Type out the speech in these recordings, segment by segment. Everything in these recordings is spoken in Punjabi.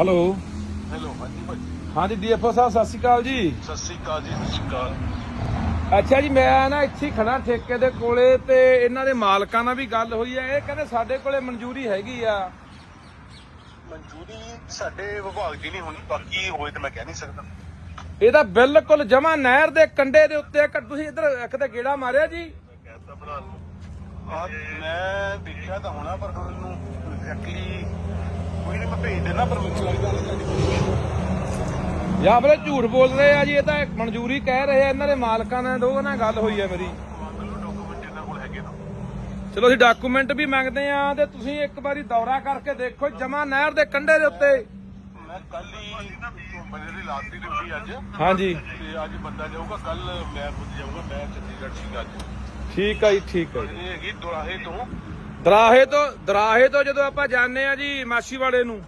ਹੈਲੋ ਹੈਲੋ ਹਾਂਜੀ ਭਾਜੀ। ਹਾਂਜੀ ਡੀਐਫਓ ਸਾਹਿਬ ਸਤਿ ਸ਼੍ਰੀ ਅਕਾਲ ਜੀ। ਸਤਿ ਸ਼੍ਰੀ ਅਕਾਲ ਜੀ ਸਤਿ ਸ਼੍ਰੀ ਅਕਾਲ। ਅੱਛਾ ਜੀ ਮੈਂ ਨਾ ਇੱਥੇ ਹੀ ਖੜਾ ਠੇਕੇ ਦੇ ਕੋਲੇ ਤੇ ਇਹਨਾਂ ਦੇ ਮਾਲਕਾਂ ਨਾਲ ਵੀ ਗੱਲ ਹੋਈ ਹੈ ਇਹ ਕਹਿੰਦੇ ਸਾਡੇ ਕੋਲੇ ਮਨਜ਼ੂਰੀ ਹੈਗੀ ਆ। ਮਨਜ਼ੂਰੀ ਸਾਡੇ ਵਿਭਾਗ ਦੀ ਨਹੀਂ ਹੋਣੀ ਬਾਕੀ ਹੋਏ ਤਾਂ ਮੈਂ ਕਹਿ ਨਹੀਂ ਸਕਦਾ। ਇਹਦਾ ਬਿਲਕੁਲ ਜਮਾ ਨਹਿਰ ਦੇ ਕੰਡੇ ਦੇ ਉੱਤੇ ਇੱਕ ਤੁਸੀਂ ਇੱਧਰ ਇੱਕ ਤੇ ਗੇੜਾ ਮਾਰਿਆ ਜੀ। ਮੈਂ ਕਹਿਤਾ ਬਣਾ ਲਓ ਮੈਂ ਦੇਖਿਆ ਤਾਂ ਹੋਣਾ ਪਰ ਹੁਣ ਇਹਨੂੰ ਐਗਜ਼ੈਕਟਲੀ ਜਾਂ ਫਿਰ ਇਹ ਝੂਠ ਬੋਲ ਰਹੇ ਆ ਜੀ ਇਹ ਤਾਂ ਮਨਜ਼ੂਰੀ ਕਹਿ ਰਹੇ ਆ ਇਹਨਾਂ ਦੇ ਮਾਲਕਾਂ ਨਾਲ ਦੋ ਨਾਲ ਗੱਲ ਹੋਈ ਹੈ ਮੇਰੀ। ਚਲੋ ਅਸੀਂ ਡਾਕੂਮੈਂਟ ਵੀ ਮੰਗਦੇ ਆ ਤੇ ਤੁਸੀਂ ਇੱਕ ਵਾਰੀ ਦੌਰਾ ਕਰਕੇ ਦੇਖੋ ਜਮਾ ਨਹਿਰ ਦੇ ਕੰਡੇ ਦੇ ਉੱਤੇ। ਮੈਂ ਕੱਲ ਹੀ ਬੰਦੇ ਦੀ ਲਾਸਟ ਡਿਊਟੀ ਅੱਜ। ਹਾਂਜੀ। ਤੇ ਅੱਜ ਬੰਦਾ ਜਾਊਗਾ ਕੱਲ ਮੈਂ ਖੁਦ ਜਾਊਗਾ ਮੈਂ ਚੰਡੀਗੜ੍ਹ ਸੀਗਾ ਅੱਜ ਠੀਕ ਆ ਜੀ ਠੀਕ ਆ ਜੀ। ਇਹ ਹੈਗੀ ਦੁਰਾਹੇ ਤੋਂ ਦਰਾਹੇ ਤੋਂ ਦਰਾਹੇ ਤੋਂ ਜਦੋਂ ਆਪਾਂ ਜਾਂਦੇ ਆ ਜੀ ਮਾਛੀਵਾੜੇ ਨੂੰ।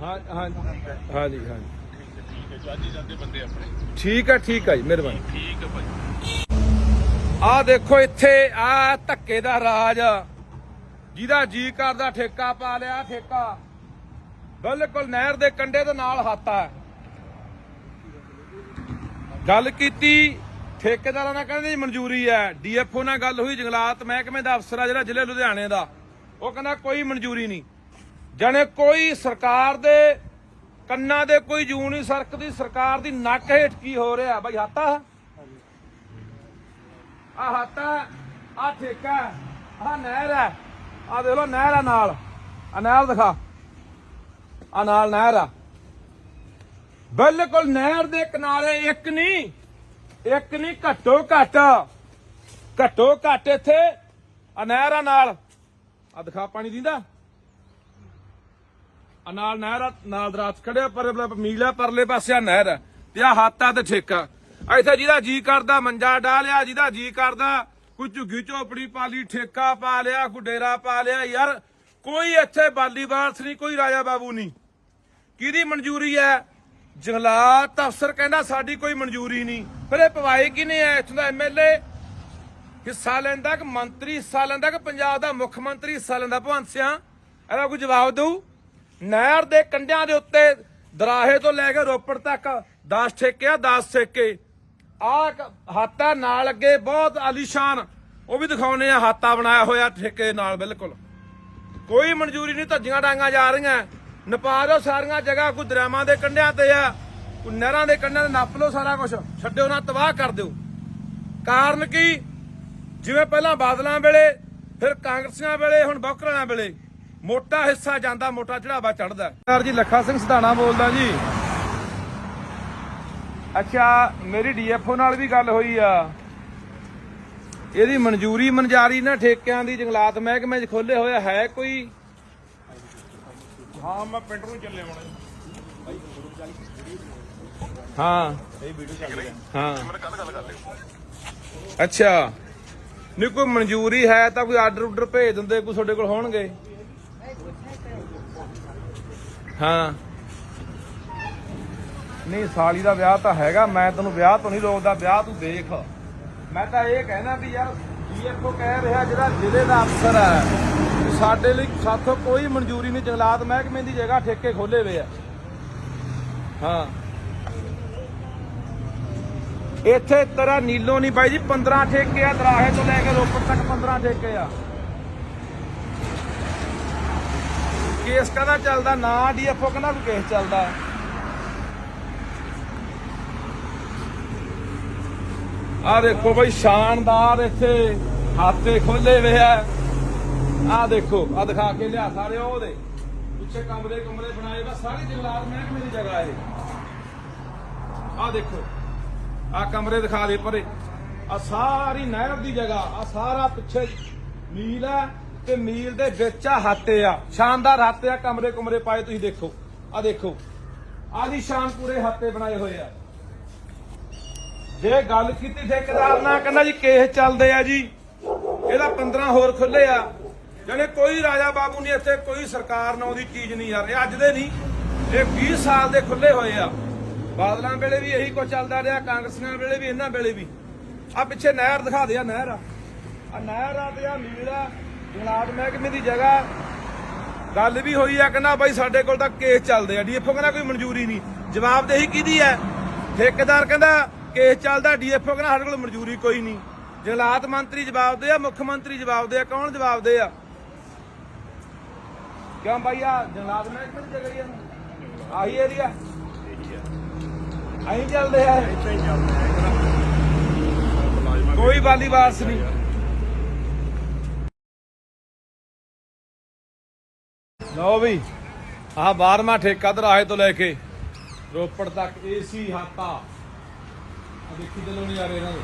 ਹਾਂ ਹਾਂ ਹਾਂਜੀ ਜੀ ਅੱਜ ਠੀਕ ਹੈ ਠੀਕ ਹੈ ਜੀ, ਮਿਹਰਬਾਨੀ। ਠੀਕ ਹੈ ਭਾਜੀ ਆਹ ਦੇਖੋ ਇੱਥੇ ਆ ਧੱਕੇ ਦਾ ਰਾਜ। ਜਿਹਦਾ ਜੀ ਕਰਦਾ, ਠੇਕਾ ਪਾ ਲਿਆ, ਠੇਕਾ। ਬਿਲਕੁਲ ਨਹਿਰ ਦੇ ਕੰਢੇ ਦੇ ਨਾਲ ਹਾਤਾ ਹੈ। ਗੱਲ ਕੀਤੀ ਠੇਕੇਦਾਰਾਂ ਨਾਲ ਕਹਿੰਦੇ ਮਨਜ਼ੂਰੀ ਹੈ। ਡੀਐਫਓ ਨਾਲ ਗੱਲ ਹੋਈ, ਜੰਗਲਾਤ ਮਹਿਕਮੇ ਦਾ ਅਫਸਰ ਆ ਜਿਹੜਾ ਜ਼ਿਲ੍ਹੇ ਲੁਧਿਆਣੇ ਦਾ। ਉਹ ਕਹਿੰਦਾ ਕੋਈ ਮਨਜ਼ੂਰੀ ਨਹੀਂ। ਜਾਣੇ ਕੋਈ ਸਰਕਾਰ ਦੇ ਕੰਨਾਂ ਦੇ ਕੋਈ ਜੂ ਨਹੀਂ ਸਰਕਦੀ, ਸਰਕਾਰ ਦੀ ਨੱਕ ਹੇਠ ਕੀ ਹੋ ਰਿਹਾ? ਬਈ ਹਾਤਾ ਆ? ਹਾਤਾ ਆ ਠੇਕਾ ਆ ਨਹਿਰ ਹੈ। ਆ ਦੇਖ ਲੋ ਨਹਿਰ ਆ ਨਾਲ। ਆ ਨਹਿਰ ਦਿਖਾ। ਆ ਨਾਲ ਨਹਿਰ ਆ। ਬਿਲਕੁਲ ਨਹਿਰ ਦੇ ਕਿਨਾਰੇ ਇੱਕ ਨਹੀਂ ਇੱਕ ਨਹੀਂ, ਘੱਟੋ ਘੱਟ। ਘੱਟੋ ਘੱਟ ਇੱਥੇ ਆ ਆ ਨਾਲ। ਆ ਦਿਖਾ ਪਾਣੀ ਦਿੰਦਾ। ਆ ਨਾਲ ਨਹਿਰ ਨਾਲ ਦਰਾਤ ਖੜਿਆ ਪਰ ਮੀਲਾ ਪਰਲੇ ਪਾਸੇ ਆ ਨਹਿਰ। ਤੇ ਆ ਹਾਤਾ ਤੇ ਠੇਕਾ ਇੱਥੇ ਜਿਹਦਾ ਜੀ ਕਰਦਾ, ਮੰਜਾ ਡਾਲਿਆ ਜਿਹਦਾ ਜੀ ਕਰਦਾ, ਕੋਈ ਝੁੱਗੀ ਝੋਪੜੀ ਪਾ ਲਈ, ਠੇਕਾ ਪਾ ਲਿਆ ਕੋਈ ਡੇਰਾ ਪਾ ਲਿਆ, ਯਾਰ, ਕੋਈ ਇੱਥੇ ਬਾਲੀ ਬਾਰਸ ਨਹੀਂ, ਕੋਈ ਰਾਜਾ ਬਾਬੂ ਨਹੀਂ। ਕਿਹਦੀ ਮਨਜ਼ੂਰੀ ਹੈ? ਜੰਗਲਾਤ ਅਫਸਰ ਕਹਿੰਦਾ, ਸਾਡੀ ਕੋਈ ਮਨਜ਼ੂਰੀ ਨਹੀਂ। ਫਿਰ ਇਹ ਪਵਾਈ ਕਿਨੇ ਹੈ? ਇੱਥੋਂ ਦਾ ਐਮਐਲਏ ਹਿੱਸਾ ਲੈਂਦਾ ਕਿ ਮੰਤਰੀ ਹਿੱਸਾ ਲੈਂਦਾ ਕਿ ਪੰਜਾਬ ਦਾ ਮੁੱਖ ਮੰਤਰੀ ਹਿੱਸਾ ਲੈਂਦਾ? ਭਗਵੰਤ ਸਿਆਂ, ਇਹਦਾ ਕੋਈ ਜਵਾਬ ਦਊ? ਨਹਿਰ ਦੇ ਕੰਢਿਆਂ ਦੇ ਉੱਤੇ ਦਰਾਹੇ ਤੋਂ ਲੈ ਕੇ ਰੋਪੜ ਤੱਕ 10 ਠੇਕੇ ਆ 10 ਠੇਕੇ। ਆ ਹਾਤਾ ਨਾਲ ਅੱਗੇ ਬਹੁਤ ਆਲੀਸ਼ਾਨ। ਉਹ ਵੀ ਦਿਖਾਉਨੇ ਆ ਹਾਤਾ ਬਣਾਇਆ ਹੋਇਆ ਠੇਕੇ ਨਾਲ, ਬਿਲਕੁਲ। ਕੋਈ ਮਨਜ਼ੂਰੀ ਨਹੀਂ, ਧੱਜੀਆਂ ਡਾਂਗਾ ਜਾ ਰਹੀਆਂ। ਨਪਾ ਦਿਓ ਸਾਰੀਆਂ ਜਗ੍ਹਾ ਕੋਈ ਦਰਿਆਵਾਂ ਦੇ ਕੰਢਿਆਂ ਤੇ ਆ। ਨਹਿਰਾਂ ਦੇ ਕੰਢਿਆਂ ਤੇ ਨੱਪ ਲਓ ਸਾਰਾ ਕੁਝ ਛੱਡਿਓ ਨਾ, ਤਬਾਹ ਕਰ ਦਿਓ। ਕਾਰਨ ਕੀ? ਜਿਵੇਂ ਪਹਿਲਾਂ ਬਾਦਲਾਂ ਵੇਲੇ, ਫਿਰ ਕਾਂਗਰਸੀਆਂ ਵੇਲੇ, ਹੁਣ ਬੌਕਰਾਂ ਵੇਲੇ। ਮੋਟਾ ਹਿੱਸਾ ਜਾਂਦਾ, ਮੋਟਾ ਚੜਾਵਾ ਚੜਦਾ ਸਰ ਜੀ, ਲੱਖਾ ਸਿੰਘ ਸਧਾਣਾ ਬੋਲਦਾ ਜੀ। ਅੱਛਾ, ਮੇਰੀ ਡੀਐਫਓ ਨਾਲ ਵੀ ਗੱਲ ਹੋਈ ਆ। ਇਹਦੀ ਮਨਜ਼ੂਰੀ ਮਨਜ਼ਾਰੀ ਨਾ ਠੇਕਿਆਂ ਦੀ ਜੰਗਲਾਤ ਮਹਿਕਮੇ 'ਚ ਖੋਲੇ ਹੋਇਆ ਹੈ ਕੋਈ? ਹਾਂ, ਮੈਂ ਪਿੰਡ ਨੂੰ ਚੱਲੇ ਆਉਣਾ ਹਾਂ। ਇਹ ਵੀਡੀਓ ਚੱਲ ਰਹੀ ਹੈ। ਹਾਂ। ਮੈਂ ਕੱਲ ਗੱਲ ਕਰ ਲਿਓ। ਅੱਛਾ। ਨਹੀਂ ਕੋਈ ਮਨਜ਼ੂਰੀ ਹੈ ਤਾਂ ਕੋਈ ਆਰਡਰ ਉਡਰ ਭੇਜ ਦਿੰਦੇ ਕੋਈ ਤੁਹਾਡੇ ਕੋਲ ਹੋਣਗੇ? ਹਾਂ। ਨਹੀਂ ਸਾਲੀ ਦਾ ਵਿਆਹ ਤਾਂ ਹੈਗਾ ਮੈਂ ਤੈਨੂੰ ਵਿਆਹ ਤੋਂ ਨਹੀਂ ਰੋਕਦਾ ਵਿਆਹ ਤੂੰ ਦੇਖ। ਮੈਂ ਤਾਂ ਇਹ ਕਹਿਣਾ ਵੀ ਯਾਰ ਡੀਐਫਓ ਕਹਿ ਰਿਹਾ ਜਿਹੜਾ ਜ਼ਿਲ੍ਹੇ ਦਾ ਅਫਸਰ ਹੈ ਸਾਡੇ ਲਈ ਸਾਥੋਂ ਕੋਈ ਮਨਜ਼ੂਰੀ ਨਹੀਂ ਜੰਗਲਾਤ ਮਹਿਕਮੇ ਦੀ ਜਗ੍ਹਾ ਠੇਕੇ ਖੋਲੇ ਹੋਏ ਆ। ਹਾਂ। ਇੱਥੇ ਤੇਰਾ ਨੀਲੋ ਨਹੀਂ ਬਾਈ ਜੀ 15 ਠੇਕੇ ਆ, ਦਰਾਹੇ ਤੋਂ ਲੈ ਕੇ ਰੋਪੜ ਤੱਕ 15 ਠੇਕੇ ਆ। ਕੇਸ ਕਦਾ ਚੱਲਦਾ? ਨਾ ਡੀਐਫਓ ਕਹਿੰਦਾ ਕੋਈ ਕੇਸ ਚੱਲਦਾ। ਆ ਦੇਖੋ ਬਈ, ਸ਼ਾਨਦਾਰ ਇੱਥੇ ਹਾਤੇ ਖੋਲੇ ਵੇ ਆ। ਆ ਦੇਖੋ ਆ ਦਿਖਾ ਕੇ ਲਿਆ ਸਾਰੇ ਉਹਦੇ। ਪਿੱਛੇ ਕਮਰੇ ਕਮਰੇ ਬਣਾਏ ਵਾ ਸਾਰੇ ਜੰਗਲਾਤ ਮਹਿਕਮੇ ਦੀ ਜਗ੍ਹਾ ਇਹ। ਆ ਦੇਖੋ। ਆ ਕਮਰੇ ਦਿਖਾ ਦੇ ਪਰੇ। ਆ ਸਾਰੀ ਨਹਿਰ ਦੀ ਜਗ੍ਹਾ, ਆ ਸਾਰਾ ਪਿੱਛੇ ਮੀਲ ਆ ਤੇ ਮੀਲ ਦੇ ਵਿੱਚ ਆ ਹਾਤੇ ਆ। ਸ਼ਾਨਦਾਰ ਹਾਤੇ ਆ, ਕਮਰੇ ਕੁਮਰੇ ਪਾਏ ਤੁਸੀਂ ਦੇਖੋ। ਆ ਦੇਖੋ ਆਦੀ ਸ਼ਾਨ ਪੂਰੇ ਹਾਤੇ ਬਣਾਏ ਹੋਏ ਆ। ਜੇ ਗੱਲ ਕੀਤੀ ਠੇਕੇਦਾਰ ਨਾਲ, ਕਹਿੰਦਾ ਜੀ ਕੇਸ ਚੱਲਦੇ ਆ ਜੀ। ਇਹਦਾ 15 ਹੋਰ ਖੁੱਲੇ ਆ। ਜਾਨੇ ਕੋਈ ਰਾਜਾ ਬਾਬੂ ਨਹੀਂ ਇੱਥੇ, ਕੋਈ ਸਰਕਾਰ ਨਾਂ ਉਹਦੀ ਚੀਜ਼ ਨਹੀਂ ਯਾਰ ਇਹ ਅੱਜ ਦੇ ਨਹੀਂ, ਇਹ 20 ਸਾਲ ਦੇ ਖੁੱਲੇ ਹੋਏ ਆ। ਬਾਦਲਾਂ ਵੇਲੇ ਵੀ ਇਹੀ ਕੁਝ ਚੱਲਦਾ ਰਿਹਾ, ਕਾਂਗਰਸੀਆਂ ਵੇਲੇ ਵੀ, ਇਹਨਾਂ ਵੇਲੇ ਵੀ। ਆ ਪਿੱਛੇ ਨਹਿਰ ਦਿਖਾ ਦੇ ਨਹਿਰ ਆ। ਆ ਨਹਿਰ ਆ ਤੇ ਆ ਮੀਲ ਆ। ਜੰਗਲਾਤ ਮਹਿਕਮੇ ਦੀ ਜਗ੍ਹਾ। ਗੱਲ ਵੀ ਹੋਈ ਆ, ਕਹਿੰਦਾ ਬਾਈ ਸਾਡੇ ਕੋਲ ਤਾਂ ਕੇਸ ਚੱਲਦੇ ਆ ਡੀਐਫਓ ਕਹਿੰਦਾ ਕੋਈ ਮਨਜ਼ੂਰੀ ਨਹੀਂ। ਜਵਾਬਦੇਹੀ ਕਿਹਦੀ ਹੈ ਠੇਕੇਦਾਰ ਕਹਿੰਦਾ ਕੇਸ ਚੱਲਦਾ ਡੀਐਫਓ ਕਹਿੰਦਾ ਸਾਡੇ ਕੋਲ ਮਨਜ਼ੂਰੀ ਕੋਈ ਨਹੀਂ। ਜੰਗਲਾਤ ਮੰਤਰੀ ਜਵਾਬ ਦੇ ਆ, ਮੁੱਖ ਮੰਤਰੀ ਜਵਾਬ ਦੇ ਆ, ਕੌਣ ਜਵਾਬ ਦੇ ਆ? ਕਿਉਂ ਬਾਈ ਆ ਜੰਗਲਾਤ ਮਹਿਕਮੇ ਦੀ ਜਗ੍ਹਾ ਹੀ ਆ। ਆਹੀ ਏਰੀਆ ਆਹੀ ਚੱਲਦੇ ਆ। ਇੱਥੇ ਹੀ ਚੱਲਦਾ ਹੈ ਕੋਈ ਵਾਲੀ ਵਾਰਸ ਨਹੀਂ। ਲਓ ਵੀ, ਆਹ 12ਵਾਂ ਠੇਕਾ ਦਰਾਹੇ ਤੋਂ ਲੈ ਕੇ ਰੋਪੜ ਤੱਕ ਏਸੀ ਹਾਤਾ। ਆ ਦੇਖੀ ਚੱਲੋ ਨਜ਼ਾਰੇ ਇਹਨਾਂ ਦੇ।